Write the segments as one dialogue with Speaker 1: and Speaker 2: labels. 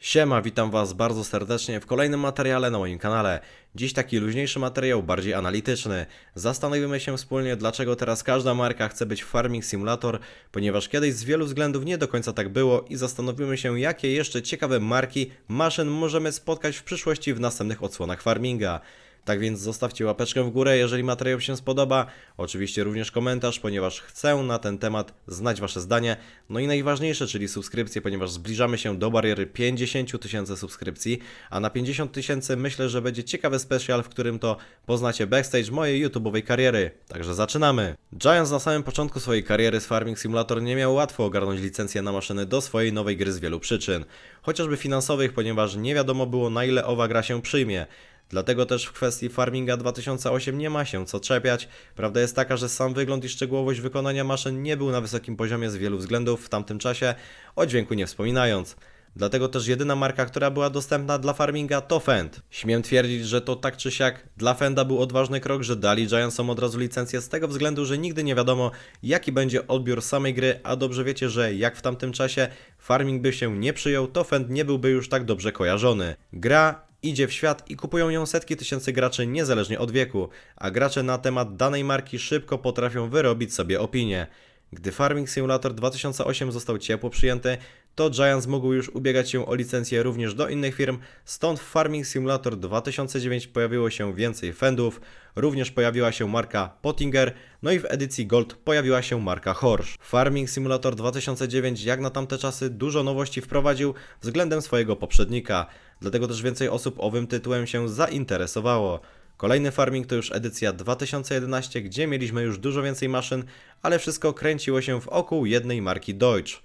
Speaker 1: Siema, witam Was bardzo serdecznie w kolejnym materiale na moim kanale. Dziś taki luźniejszy materiał, bardziej analityczny. Zastanowimy się wspólnie, dlaczego teraz każda marka chce być Farming Simulator, ponieważ kiedyś z wielu względów nie do końca tak było i zastanowimy się, jakie jeszcze ciekawe marki maszyn możemy spotkać w przyszłości w następnych odsłonach farminga. Tak więc zostawcie łapeczkę w górę, jeżeli materiał się spodoba. Oczywiście również komentarz, ponieważ chcę na ten temat znać Wasze zdanie. No i najważniejsze, czyli subskrypcje, ponieważ zbliżamy się do bariery 50 tysięcy subskrypcji, a na 50 tysięcy myślę, że będzie ciekawy special, w którym to poznacie backstage mojej YouTube'owej kariery. Także zaczynamy. Giants na samym początku swojej kariery z Farming Simulator nie miał łatwo ogarnąć licencję na maszyny do swojej nowej gry z wielu przyczyn. Chociażby finansowych, ponieważ nie wiadomo było na ile owa gra się przyjmie. Dlatego też w kwestii Farminga 2008 nie ma się co czepiać. Prawda jest taka, że sam wygląd i szczegółowość wykonania maszyn nie był na wysokim poziomie z wielu względów w tamtym czasie, o dźwięku nie wspominając. Dlatego też jedyna marka, która była dostępna dla farminga to Fend. Śmiem twierdzić, że to tak czy siak dla Fenda był odważny krok, że dali Giantsom od razu licencję z tego względu, że nigdy nie wiadomo jaki będzie odbiór samej gry, a dobrze wiecie, że jak w tamtym czasie farming by się nie przyjął, to Fend nie byłby już tak dobrze kojarzony. Gra idzie w świat i kupują ją setki tysięcy graczy niezależnie od wieku, a gracze na temat danej marki szybko potrafią wyrobić sobie opinię. Gdy Farming Simulator 2008 został ciepło przyjęty, to Giants mógł już ubiegać się o licencję również do innych firm, stąd w Farming Simulator 2009 pojawiło się więcej fendów, również pojawiła się marka Pottinger, no i w edycji Gold pojawiła się marka Horsch. Farming Simulator 2009 jak na tamte czasy dużo nowości wprowadził względem swojego poprzednika, dlatego też więcej osób owym tytułem się zainteresowało. Kolejny farming to już edycja 2011, gdzie mieliśmy już dużo więcej maszyn, ale wszystko kręciło się wokół jednej marki Deutsch.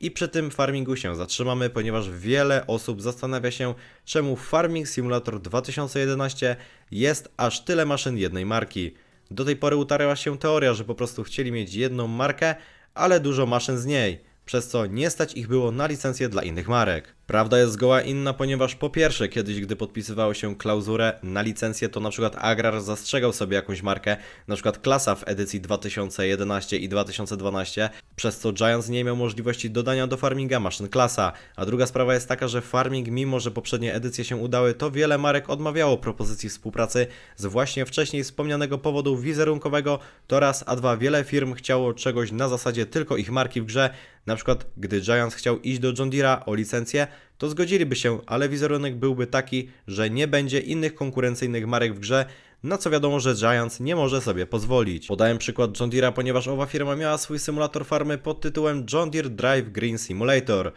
Speaker 1: I przy tym farmingu się zatrzymamy, ponieważ wiele osób zastanawia się, czemu Farming Simulator 2011 jest aż tyle maszyn jednej marki. Do tej pory utarła się teoria, że po prostu chcieli mieć jedną markę, ale dużo maszyn z niej, przez co nie stać ich było na licencję dla innych marek. Prawda jest zgoła inna, ponieważ po pierwsze, kiedyś gdy podpisywało się klauzurę na licencję, to na przykład Agrar zastrzegał sobie jakąś markę, na przykład klasa w edycji 2011 i 2012, przez co Giants nie miał możliwości dodania do farminga maszyn klasa. A druga sprawa jest taka, że farming, mimo że poprzednie edycje się udały, to wiele marek odmawiało propozycji współpracy z właśnie wcześniej wspomnianego powodu wizerunkowego, to raz, a dwa, wiele firm chciało czegoś na zasadzie tylko ich marki w grze, na przykład gdy Giants chciał iść do John Deere'a o licencję, to zgodziliby się, ale wizerunek byłby taki, że nie będzie innych konkurencyjnych marek w grze, na co wiadomo, że Giants nie może sobie pozwolić. Podałem przykład John Deere'a, ponieważ owa firma miała swój symulator farmy pod tytułem John Deere Drive Green Simulator.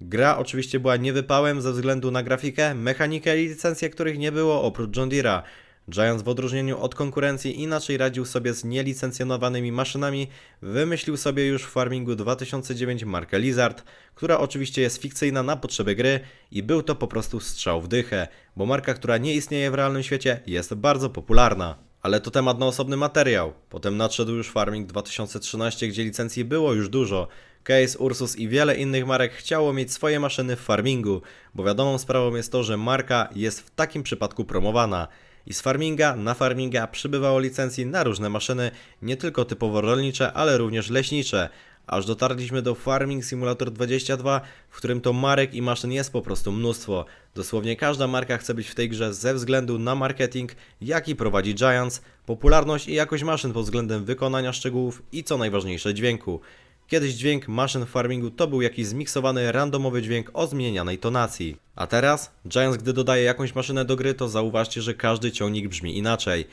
Speaker 1: Gra oczywiście była niewypałem ze względu na grafikę, mechanikę i licencje, których nie było oprócz John Deere'a. Giants w odróżnieniu od konkurencji inaczej radził sobie z nielicencjonowanymi maszynami, wymyślił sobie już w Farmingu 2009 markę Lizard, która oczywiście jest fikcyjna na potrzeby gry i był to po prostu strzał w dychę, bo marka, która nie istnieje w realnym świecie jest bardzo popularna. Ale to temat na osobny materiał. Potem nadszedł już Farming 2013, gdzie licencji było już dużo. Case, Ursus i wiele innych marek chciało mieć swoje maszyny w farmingu, bo wiadomą sprawą jest to, że marka jest w takim przypadku promowana. I z farminga na farminga przybywało licencji na różne maszyny, nie tylko typowo rolnicze, ale również leśnicze. Aż dotarliśmy do Farming Simulator 22, w którym to marek i maszyn jest po prostu mnóstwo. Dosłownie każda marka chce być w tej grze ze względu na marketing, jaki prowadzi Giants, popularność i jakość maszyn pod względem wykonania szczegółów i co najważniejsze dźwięku. Kiedyś dźwięk maszyn farmingu to był jakiś zmiksowany, randomowy dźwięk o zmienianej tonacji. A teraz, Giants gdy dodaje jakąś maszynę do gry, to zauważcie, że każdy ciągnik brzmi inaczej.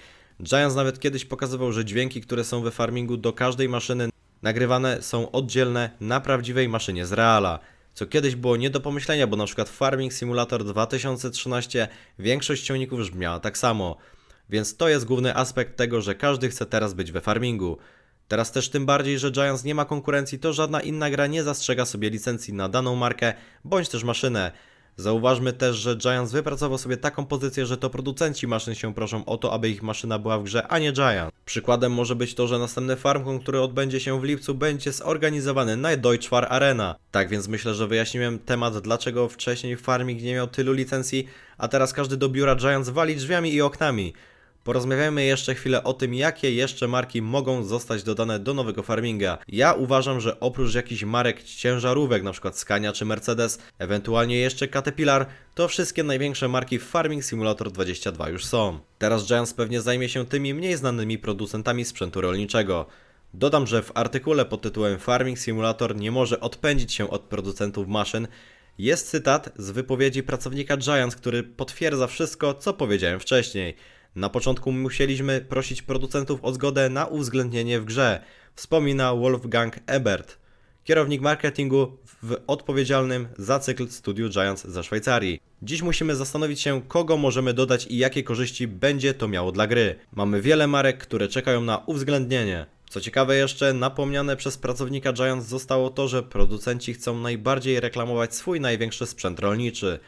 Speaker 1: Giants nawet kiedyś pokazywał, że dźwięki, które są we farmingu do każdej maszyny nagrywane są oddzielne na prawdziwej maszynie z Reala. Co kiedyś było nie do pomyślenia, bo na przykład Farming Simulator 2013 większość ciągników brzmiała tak samo. Więc to jest główny aspekt tego, że każdy chce teraz być we farmingu. Teraz też tym bardziej, że Giants nie ma konkurencji, to żadna inna gra nie zastrzega sobie licencji na daną markę bądź też maszynę. Zauważmy też, że Giants wypracował sobie taką pozycję, że to producenci maszyn się proszą o to, aby ich maszyna była w grze, a nie Giant. Przykładem może być to, że następny farmcon, który odbędzie się w lipcu, będzie zorganizowany na Deutschfar Arena. Tak więc myślę, że wyjaśniłem temat, dlaczego wcześniej farming nie miał tylu licencji, a teraz każdy do biura Giants wali drzwiami i oknami. Porozmawiajmy jeszcze chwilę o tym, jakie jeszcze marki mogą zostać dodane do nowego farminga. Ja uważam, że oprócz jakichś marek ciężarówek, np. Scania czy Mercedes, ewentualnie jeszcze Caterpillar, to wszystkie największe marki w Farming Simulator 22 już są. Teraz Giants pewnie zajmie się tymi mniej znanymi producentami sprzętu rolniczego. Dodam, że w artykule pod tytułem Farming Simulator nie może odpędzić się od producentów maszyn jest cytat z wypowiedzi pracownika Giants, który potwierdza wszystko, co powiedziałem wcześniej. Na początku musieliśmy prosić producentów o zgodę na uwzględnienie w grze, wspomina Wolfgang Ebert, kierownik marketingu w odpowiedzialnym za cykl studiu Giants ze Szwajcarii. Dziś musimy zastanowić się, kogo możemy dodać i jakie korzyści będzie to miało dla gry. Mamy wiele marek, które czekają na uwzględnienie. Co ciekawe jeszcze, napomniane przez pracownika Giants zostało to, że producenci chcą najbardziej reklamować swój największy sprzęt rolniczy.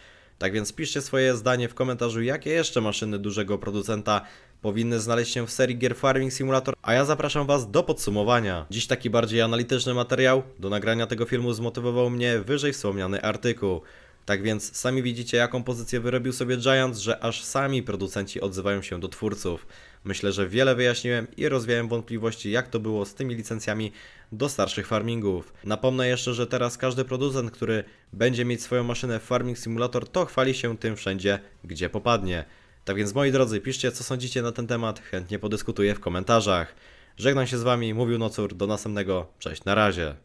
Speaker 1: Tak więc piszcie swoje zdanie w komentarzu, jakie jeszcze maszyny dużego producenta powinny znaleźć się w serii gier Farming Simulator, a ja zapraszam Was do podsumowania. Dziś taki bardziej analityczny materiał. Do nagrania tego filmu zmotywował mnie wyżej wspomniany artykuł. Tak więc sami widzicie, jaką pozycję wyrobił sobie Giants, że aż sami producenci odzywają się do twórców. Myślę, że wiele wyjaśniłem i rozwiałem wątpliwości, jak to było z tymi licencjami do starszych farmingów. Napomnę jeszcze, że teraz każdy producent, który będzie mieć swoją maszynę w Farming Simulator, to chwali się tym wszędzie, gdzie popadnie. Tak więc moi drodzy, piszcie co sądzicie na ten temat, chętnie podyskutuję w komentarzach. Żegnam się z Wami, mówił Nocur, do następnego, cześć, na razie.